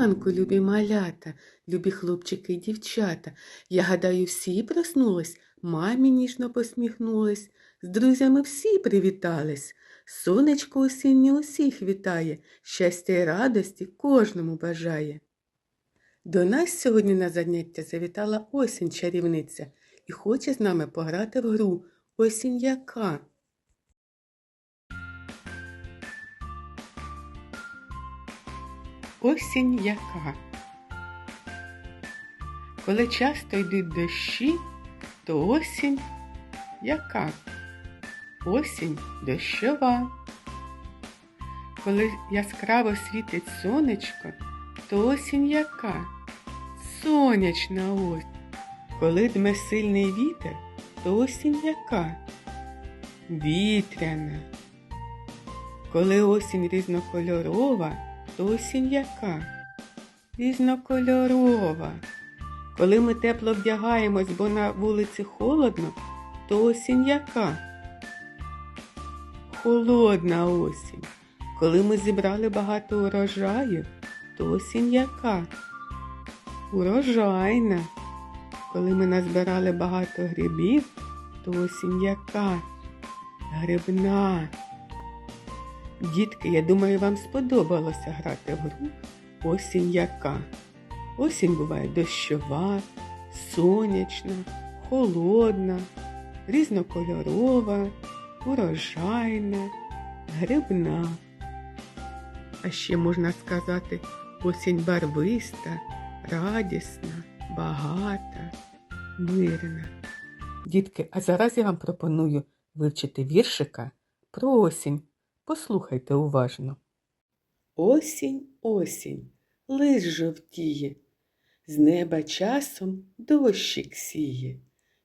ранку, любі малята, любі хлопчики і дівчата. Я гадаю, всі проснулись, мамі ніжно посміхнулись, з друзями всі привітались. Сонечко осіннє усіх вітає, щастя й радості кожному бажає. До нас сьогодні на заняття завітала осінь чарівниця і хоче з нами пограти в гру Осінь яка. Осінь яка. Коли часто йдуть дощі, то осінь яка? Осінь дощова. Коли яскраво світить сонечко, то осінь яка? Сонячна осінь. Коли дме сильний вітер, то осінь яка? Вітряна. Коли осінь різнокольорова, осінь яка? Різнокольорова. Коли ми тепло вдягаємось, бо на вулиці холодно, то осінь яка? Холодна осінь. Коли ми зібрали багато урожаю, то осінь яка? Урожайна. Коли ми назбирали багато грибів, то осінь яка? Грибна. Дітки, я думаю, вам сподобалося грати в гру Осінь яка. Осінь буває дощова, сонячна, холодна, різнокольорова, урожайна, грибна. А ще можна сказати осінь барвиста, радісна, багата, мирна. Дітки, а зараз я вам пропоную вивчити віршика про осінь. Послухайте уважно. Осінь, осінь, лис жовтіє, з неба часом дощик сіє,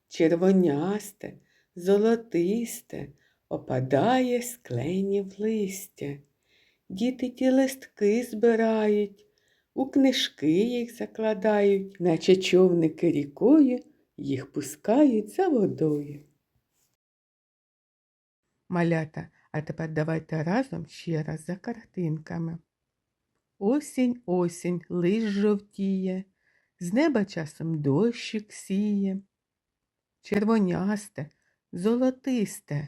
червонясте, золотисте, опадає з кленів листя. Діти ті листки збирають, у книжки їх закладають, наче човники рікою їх пускають за водою. Малята, а тепер давайте разом ще раз за картинками. Осінь, осінь, лиш жовтіє, з неба часом дощик сіє. Червонясте, золотисте,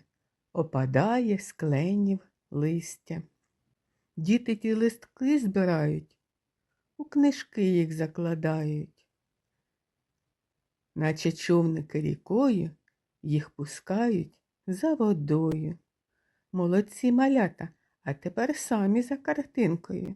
опадає з кленів листя. Діти ті листки збирають, у книжки їх закладають. Наче човники рікою їх пускають за водою. Молодці малята, а тепер самі за картинкою.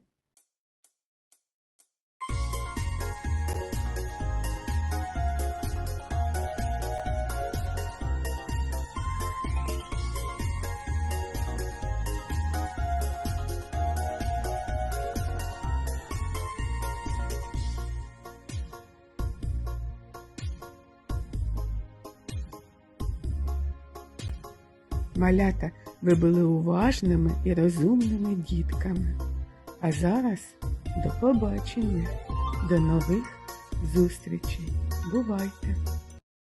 Малята, ви були уважними і розумними дітками. А зараз до побачення, до нових зустрічей. Бувайте!